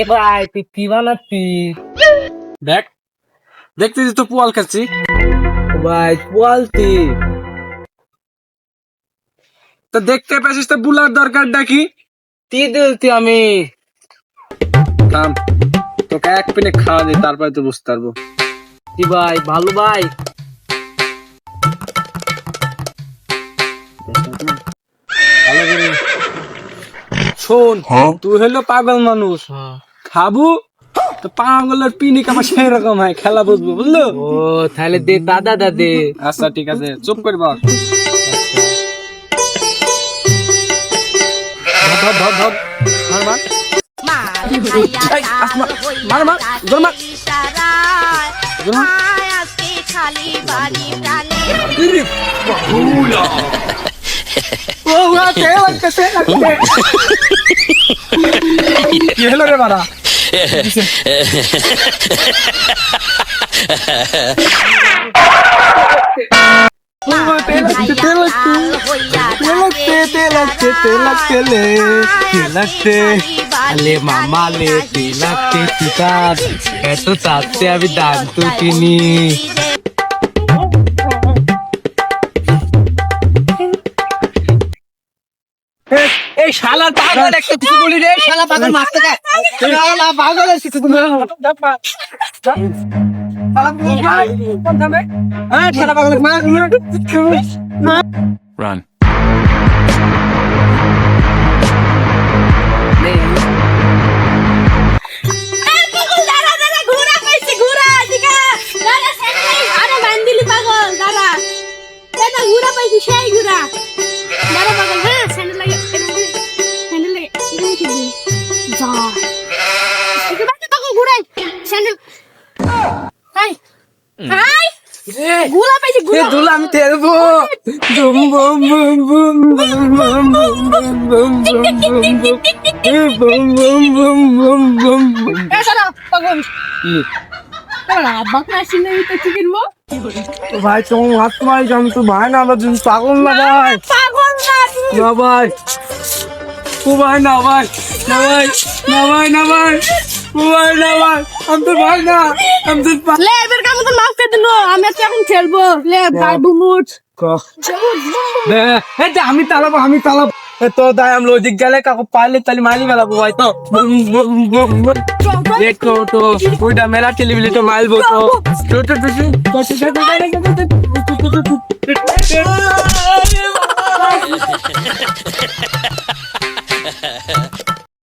এ ভাই তুই কি বানাচ্ছিস? দেখ দেখতেছিস তো পোয়াল খাচ্ছি। ভাই বলতি তো দেখতে পেয়েছিস তো বুলার দরকারটা কি কি দিলতি আমি? থাম তোকে এক পিনে খাওয়া দে তারপরে তো বুঝতে পারব। কি ভাই ভালো ভাই? শোন তুই হলো পাগল মানুষ। খাব? তো পাগলের পিনি কামা সেই রকম হয় খেলা বুঝব বুঝলো? ও তাহলে দে দাদা দাদে আচ্ছা ঠিক আছে চুপ করে বস। ধর ধর ধর মার মার। মার মার জোর মার। জোর মার। ও লাগতেছে লাগতেছে? কি হলো রে বাড়া? আলে মামা লে তিলাকে তিতার এত চাচ্ছে আমি দাম তো কিনি এই শালা পাগল একটা কিছু বলি রে শালা পাগল মারতে গে শালা পাগল হ্যাঁ শালা পাগল মার. সেই স্যান্ডেল হাই হাই ঘুরা পাইছি ঘুরা দুলা আমি তেলবো boom boom boom boom boom boom boom boom boom boom boom boom boom boom boom boom এ সারা পাগল দাঁড়া বাকরা সিনে তো চিকেন মো ভাই তোমার হাত মারি আমি তো ভাই না আমার জন্য পাগল না ভাই না ভাই ও ভাই না ভাই না ভাই না ভাই না ভাই না ভাই আমি তোর ভাই না আমি তোর লে এবার কাম করে মাফ করে দিল আমি তো এখন খেলব লে ভাই বুমুট আমি তালাবো আমি তালাবো তো দায় আমি লজিক গেলে কাকু পারলে তাহলে মারি মেলাবো ভাই তো দেখো তো ওইটা মেলা টেলিভিলি তো মারবো তো